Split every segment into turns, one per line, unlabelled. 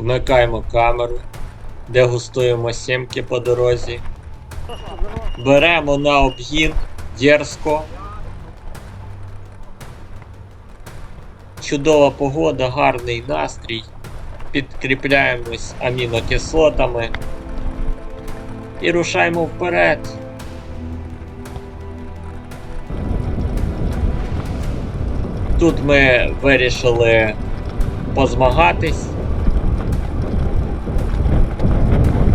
Вмикаємо камеру, дегустуємо сімки по дорозі. Беремо на обгін дерзко. Чудова погода, гарний настрій. Підкріпляємось амінокислотами і рушаємо вперед. Тут ми вирішили позмагатись.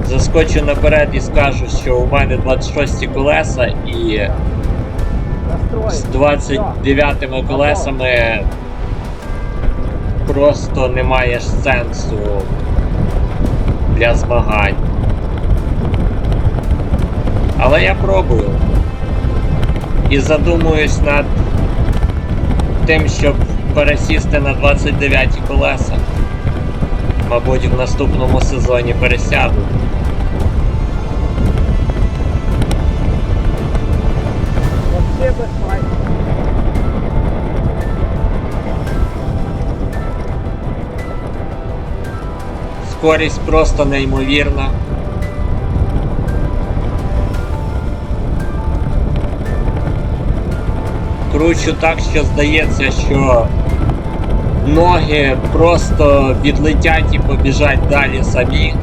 Заскочу наперед і скажу, що у мене 26 колеса і з 29 колесами просто немає сенсу для змагань. Але я пробую. І задумуюсь над тим, щоб пересісти на 29 колеса. Мабуть, в наступному сезоні пересяду.
Без файт.
Скорість просто неймовірна. Кручу так, що здається, що ноги просто відлетять і побіжать далі самі.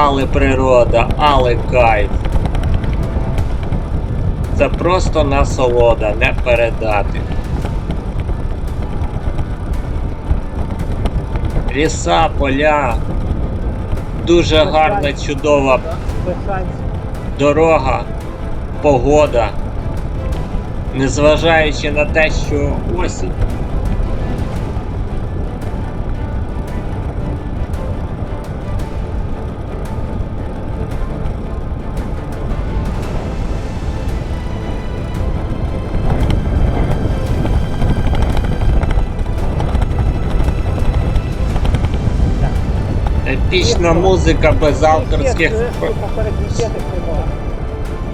Але природа, але кайф. Це просто насолода, не передати. Ліса, поля, дуже гарна, чудова дорога, погода. Незважаючи на те, що осінь. Епічна музика без авторських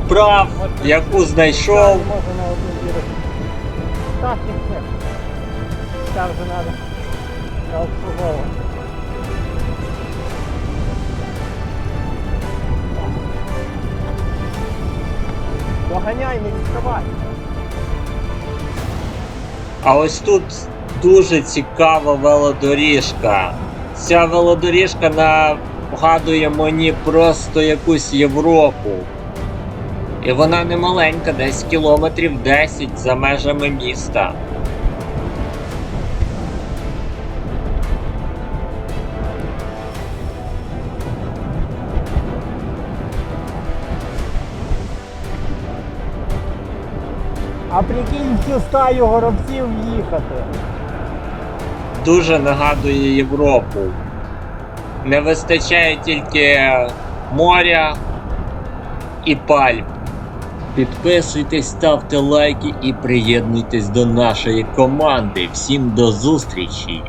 прав, яку знайшов.
Так, ні. Це вже треба. Поганяй, не відставай.
А ось тут дуже цікава велодоріжка. Ця велодоріжка нагадує мені просто якусь Європу. І вона не маленька, десь кілометрів 10 за межами міста.
А прикинь всю стаю горобців їхати.
Дуже нагадує Європу. Не вистачає тільки моря і пальм. Підписуйтесь, ставте лайки і приєднуйтесь до нашої команди. Всім до зустрічі!